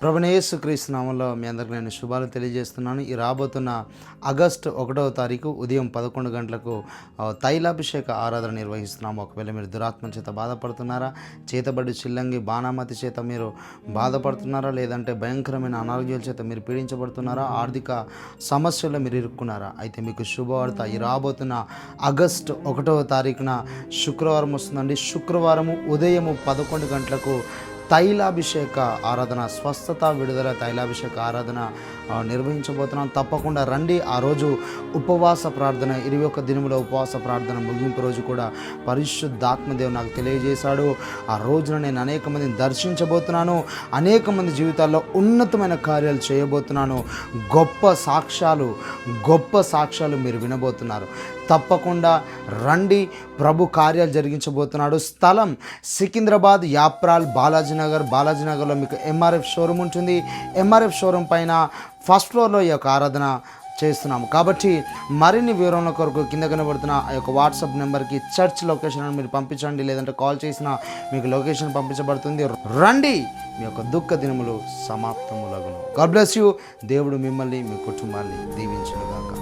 ప్రభునేసు క్రీస్తునామంలో మీ అందరికి నేను శుభాలు తెలియజేస్తున్నాను. ఈ రాబోతున్న ఆగస్టు ఒకటవ తారీఖు ఉదయం పదకొండు గంటలకు తైలాభిషేక ఆరాధన నిర్వహిస్తున్నాము. ఒకవేళ మీరు దురాత్మ చేత బాధపడుతున్నారా చేతబడి చిల్లంగి బాణామతి చేత మీరు బాధపడుతున్నారా లేదంటే భయంకరమైన అనారోగ్యాల చేత మీరు పీడించబడుతున్నారా ఆర్థిక సమస్యల్లో మీరు ఇరుక్కున్నారా అయితే మీకు శుభవార్త ఈ రాబోతున్న ఆగస్టు ఒకటవ తారీఖున శుక్రవారం వస్తుందండి. శుక్రవారము ఉదయము పదకొండు గంటలకు తైలాభిషేక ఆరాధన స్వస్థత విడుదల తైలాభిషేక ఆరాధన నిర్వహించబోతున్నాం. తప్పకుండా రండి. ఆ రోజు ఉపవాస ప్రార్థన ఇరవై ఒక్క దినముల ఉపవాస ప్రార్థన ముగింపు రోజు కూడా పరిశుద్ధాత్మదేవ్ నాకు తెలియజేశాడు. ఆ రోజున నేను అనేక మందిని దర్శించబోతున్నాను. అనేక మంది జీవితాల్లో ఉన్నతమైన కార్యాలు చేయబోతున్నాను. గొప్ప సాక్ష్యాలు గొప్ప సాక్ష్యాలు మీరు వినబోతున్నారు. తప్పకుండా రండి. ప్రభు కార్యాలు జరిగించబోతున్నాడు. స్థలం సికింద్రాబాద్ యాప్రాల్ బాలాజీనగర్. బాలాజీనగర్లో మీకు ఎంఆర్ఎఫ్ షోరూమ్ ఉంటుంది. ఎంఆర్ఎఫ్ షోరూమ్ పైన ఫస్ట్ ఫ్లోర్లో ఈ యొక్క ఆరాధన చేస్తున్నాము. కాబట్టి మరిన్ని వివరణ కొరకు కింద కనబడుతున్న ఆ యొక్క వాట్సాప్ నెంబర్కి చర్చ్ లొకేషన్ అని మీరు పంపించండి. లేదంటే కాల్ చేసినా మీకు లొకేషన్ పంపించబడుతుంది. రండి మీ యొక్క దుఃఖ దినములు సమాప్తములగును. గాడ్ బ్లెస్ యూ దేవుడు మిమ్మల్ని మీ కుటుంబాన్ని దీవించునుగాక.